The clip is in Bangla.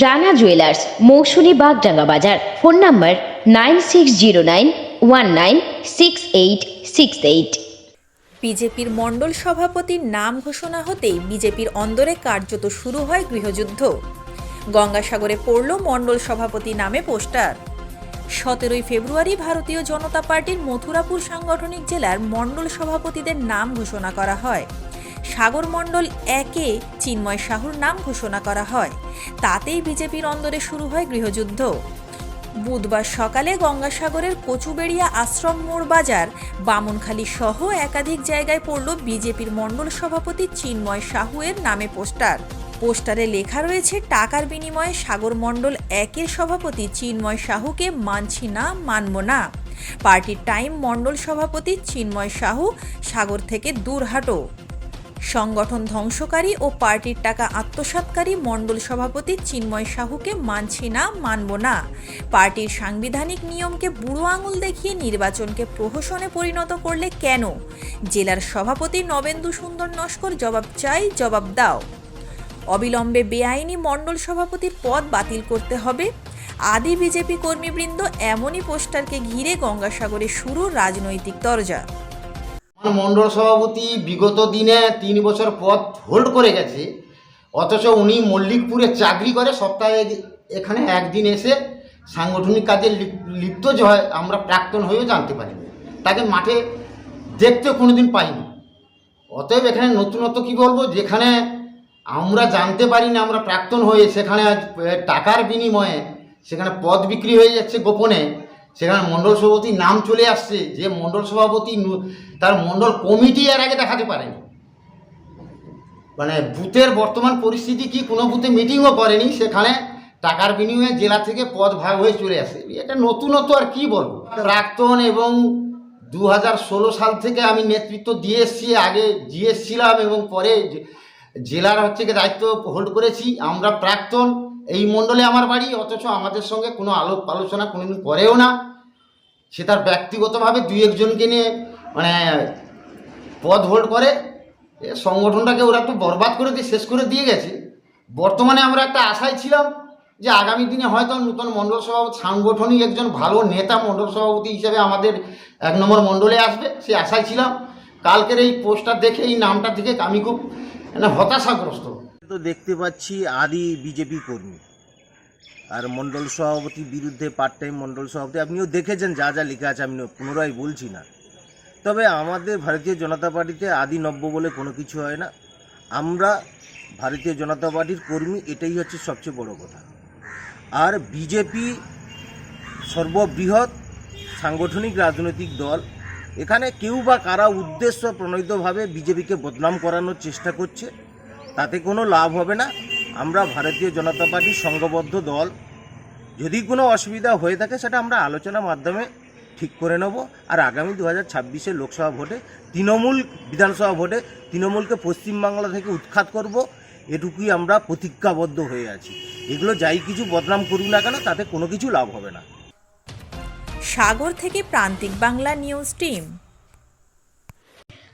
রানা জুয়েলার্স, মৌসুমী বাগডাঙ্গা বাজার। Phone number nine six zero nine one nine six eight six eight. বিজেপির মণ্ডল সভাপতির নাম ঘোষণা হতেই বিজেপির অন্দরে কার্যত শুরু হয় গৃহযুদ্ধ। গঙ্গাসাগরে পড়ল মণ্ডল সভাপতি নামে পোস্টার। সতেরোই ফেব্রুয়ারি ভারতীয় জনতা পার্টির মথুরাপুর সাংগঠনিক জেলার মণ্ডল সভাপতিদের নাম ঘোষণা করা হয়। সাগর মণ্ডল একে চিন্ময় সাহুর নাম ঘোষণা করা হয়। তাতেই বিজেপির অন্দরে শুরু হয় গৃহযুদ্ধ। বুধবার সকালে গঙ্গাসাগরের কচুবেড়িয়া আশ্রম মোড় বাজার, বামনখালী সহ একাধিক জায়গায় পড়ল বিজেপির মণ্ডল সভাপতি চিন্ময় সাহুয়ের নামে পোস্টার। পোস্টারে লেখা রয়েছে, টাকার বিনিময়ে সাগর মণ্ডল একের সভাপতি চিন্ময় সাহুকে মানছি না, মানব না। পার্টির টাইম মণ্ডল সভাপতি চিন্ময় সাহু সাগর থেকে দূর হাঁটো। সংগঠন ধ্বংসকারী ও পার্টির টাকা আত্মসাৎকারী মণ্ডল সভাপতি চিন্ময় সাহুকে মানছি না, মানব না। পার্টির সাংবিধানিক নিয়মকে বুড়ো আঙুল দেখিয়ে নির্বাচনকে প্রহসনে পরিণত করলে কেন? জেলার সভাপতি নবেন্দু সুন্দর নস্কর জবাব চাই, জবাব দাও। অবিলম্বে বেআইনি মণ্ডল সভাপতির পদ বাতিল করতে হবে। আদি বিজেপি কর্মীবৃন্দ এমনই পোস্টারকে ঘিরে গঙ্গাসাগরে শুরু রাজনৈতিক দরজা। মণ্ডল সভাপতি বিগত দিনে তিন বছর পদ হোল্ড করে গেছে, অথচ উনি মল্লিকপুরে চাকরি করে, সপ্তাহে এখানে একদিন এসে সাংগঠনিক কাজে লিপ- লিপ্ত যে হয়, আমরা প্রাক্তন হয়েও জানতে পারিনি তাকে মাঠে দেখতে কোনোদিন পাইনি। অতএব এখানে নতুনত্ব কি বলব? যেখানে আমরা জানতে পারি না, আমরা প্রাক্তন হয়ে সেখানে টাকার বিনিময়ে সেখানে পদ বিক্রি হয়ে যাচ্ছে গোপনে সেখানে মণ্ডল সভাপতির নাম চলে আসছে, যে মণ্ডল সভাপতি তার মণ্ডল কমিটি এর আগে দেখাতে পারেনি। মানে বুথের বর্তমান পরিস্থিতি কি, কোনো বুথে মিটিংও করেনি, সেখানে টাকার বিনিময়ে জেলা থেকে পদ ভাগ হয়ে চলে আসে। এটা নতুনত্ব আর কি বলব? প্রাক্তন এবং দু হাজার ষোলো সাল থেকে আমি নেতৃত্ব দিয়ে এসেছি, আগে জিএস ছিলাম এবং পরে জেলার হচ্ছে দায়িত্ব হোল্ড করেছি। আমরা প্রাক্তন, এই মণ্ডলে আমার বাড়ি, অথচ আমাদের সঙ্গে কোনো আলোপ আলোচনা কোনোদিন করেও না। সে তার ব্যক্তিগতভাবে দুই একজনকে নিয়ে মানে পদ হোল্ড করে। এ সংগঠনটাকে ওরা তো বরবাদ করে দিয়ে, শেষ করে দিয়ে গেছে। বর্তমানে আমরা একটা আশায় ছিলাম যে আগামী দিনে হয়তো নূতন মণ্ডল সভাপতি, সাংগঠনিক একজন ভালো নেতা মণ্ডল সভাপতি হিসেবে আমাদের এক নম্বর মণ্ডলে আসবে সে আশায় ছিলাম। কালকের এই পোস্টার দেখে, এই নামটা দেখে আমি খুব মানে হতাশাগ্রস্ত। তো দেখতে পাচ্ছি আদি বিজেপি কর্মী। আর মণ্ডল সভাপতির বিরুদ্ধে পার্ট টাইম মণ্ডল সভাপতি, আপনিও দেখেছেন যা যা লেখা আছে আমি পুনরায় বলছি না। তবে আমাদের ভারতীয় জনতা পার্টিতে আদি নব্য বলে কোনো কিছু হয় না। আমরা ভারতীয় জনতা পার্টির কর্মী, এটাই হচ্ছে সবচেয়ে বড় কথা। আর বিজেপি সর্ববৃহৎ সাংগঠনিক রাজনৈতিক দল, এখানে কেউ বা কারা উদ্দেশ্য প্রণোদিতভাবে বিজেপিকে বদনাম করানোর চেষ্টা করছে, তাতে কোনো লাভ হবে না। আমরা ভারতীয় জনতা পার্টির সংঘবদ্ধ দল। যদি কোনো অসুবিধা হয়ে থাকে, সেটা আমরা আলোচনার মাধ্যমে ঠিক করে নেব। আর আগামী দু হাজার ছাব্বিশের লোকসভা ভোটে, তৃণমূল বিধানসভা ভোটে তৃণমূলকে পশ্চিমবাংলা থেকে উৎখাত করব, এটুকুই আমরা প্রতিজ্ঞাবদ্ধ হয়ে আছি। এগুলো যাই কিছু বদনাম করুক না কেন, তাতে কোনো কিছু লাভ হবে না। সাগর থেকে প্রান্তিক বাংলা নিউজ টিম।